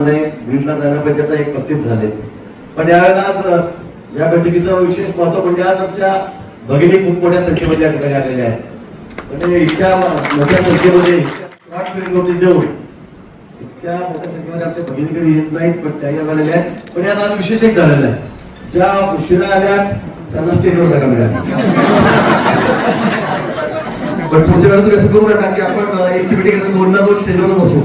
बीडला जाण्यापैकी आता एक पस्तीस झाले. पण यावेळेला आज या बैठकीचं विशेष महत्त्व म्हणजे आज आमच्या भगिनी खूप मोठ्या संख्येमध्ये या ठिकाणी आलेल्या आहेत. म्हणजे इतक्या मोठ्या संख्येमध्ये स्मार्ट देऊन इतक्या मोठ्या संख्येमध्ये आपल्या भगिनीकडे येत नाहीत पण त्या या झालेल्या आहेत. पण यात आज विशेष एक झालेलं आहे. ज्या उशिरा आल्या त्यांना स्टेजवर जागा मिळाली पण पुढच्या वेळेला तुम्ही असं करू नका की आपण एक मिटिंग दोन ना दोन स्टेजवर बसू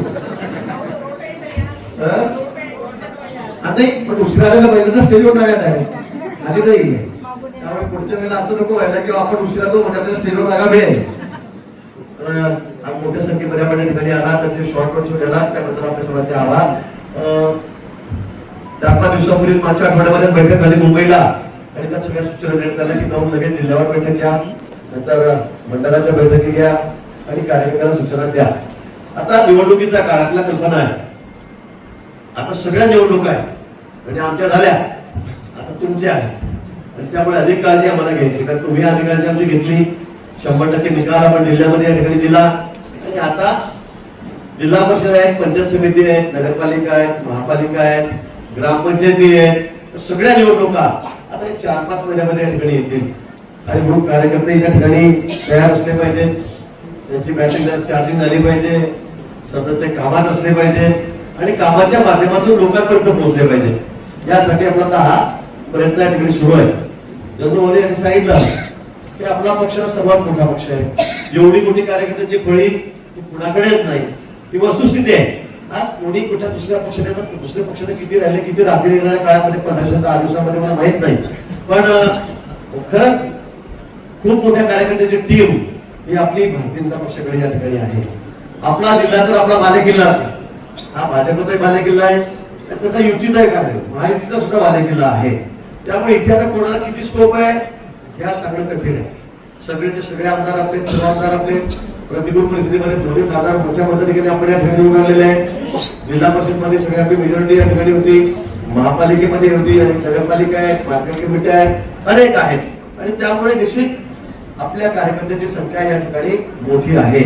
हा? नाही पण दुसऱ्या आलेला पाहिजे ना स्टेजवर जागा आहे आली नाही त्यामुळे पुढच्या वेळेला असं नको व्हायला की आपण उशिरा तो म्हणजे आपल्याला स्टेजवर जागा मिळेल. मोठ्या संख्येमध्ये आपण या ठिकाणी आला त्याचे शॉर्ट नोट्स गेला त्याबद्दल आपल्या सर्वांचे आभार. अं, चार पाच दिवसापूर्वी मागच्या आठवड्यामध्ये बैठक झाली मुंबईला. आणि त्यात सगळ्या सूचना देण्यात आल्या की जाऊन लगेच जिल्ह्यावर बैठक घ्या नंतर मंडळाच्या बैठकी घ्या आणि कार्यकर्त्याला सूचना द्या. आता निवडणुकीचा काळातल्या कल्पना आहे. आता सगळ्या निवडणुका आहेत. म्हणजे आमच्या झाल्या. आता तुमच्या आहेत. आणि त्यामुळे अधिक काळजी आम्हाला घ्यायची. कारण तुम्ही अधिक काळजी आमची घेतली. शंभर टक्के निकाल आपण जिल्ह्यामध्ये या ठिकाणी दिला. आणि आता जिल्हा परिषद आहेत पंचायत समिती आहेत नगरपालिका आहेत महापालिका आहेत ग्रामपंचायती आहेत. सगळ्या निवडणुका आता चार पाच महिन्यामध्ये या ठिकाणी येतील. आणि ग्रुप कार्यकर्ते या ठिकाणी तयार असले पाहिजे. त्यांची बॅटरी चार्जिंग झाली पाहिजे सतत ते कामात असले पाहिजे. आणि कामाच्या माध्यमातून लोकांपर्यंत पोहोचले पाहिजे. यासाठी आपला आता हा प्रयत्न या ठिकाणी सुरू आहे. जणू यांनी सांगितलं की आपला पक्ष सर्वात मोठा पक्ष आहे. एवढी मोठी कार्यकर्त्यांची फळी कुणाकडे येत नाही ही वस्तुस्थिती आहे. आज कोणी कुठल्या दुसऱ्या पक्षाने दुसऱ्या पक्षाने किती राहिले किती रात्री येणाऱ्या काळामध्ये पंधरा दिवसात दहा दिवसामध्ये मला माहीत नाही. पण खरंच खूप मोठ्या कार्यकर्त्याची टीम ही आपली भारतीय जनता पक्षाकडे या ठिकाणी आहे. आपला जिल्हा तर आपला बालेकिल्ला आहे. हा भाजपचाही बालेकिल्ला आहे. आणि युतीचा एक आहे. महायुतीचा सुद्धा बालेकिल्ला आहे. त्यामुळे इथे आता कोणाला किती स्कोप आहे ह्या सांगणं कठीण आहे. सगळेचे सगळे आमदार आपले सर्व आमदार आपले. प्रतिकूल परिस्थितीमध्ये दोन्ही खासदार मोठ्या पद्धतीने आपण या ठिकाणी उभारलेले आलेले आहेत. जिल्हा परिषदमध्ये सगळ्या सगळी आपली मेजॉरिटी या ठिकाणी होती. महापालिकेमध्ये होती आणि नगरपालिका आहेत मार्केट कमिटी आहेत अनेक आहेत. आणि त्यामुळे निश्चित आपल्या कार्यकर्त्याची संख्या या ठिकाणी मोठी आहे.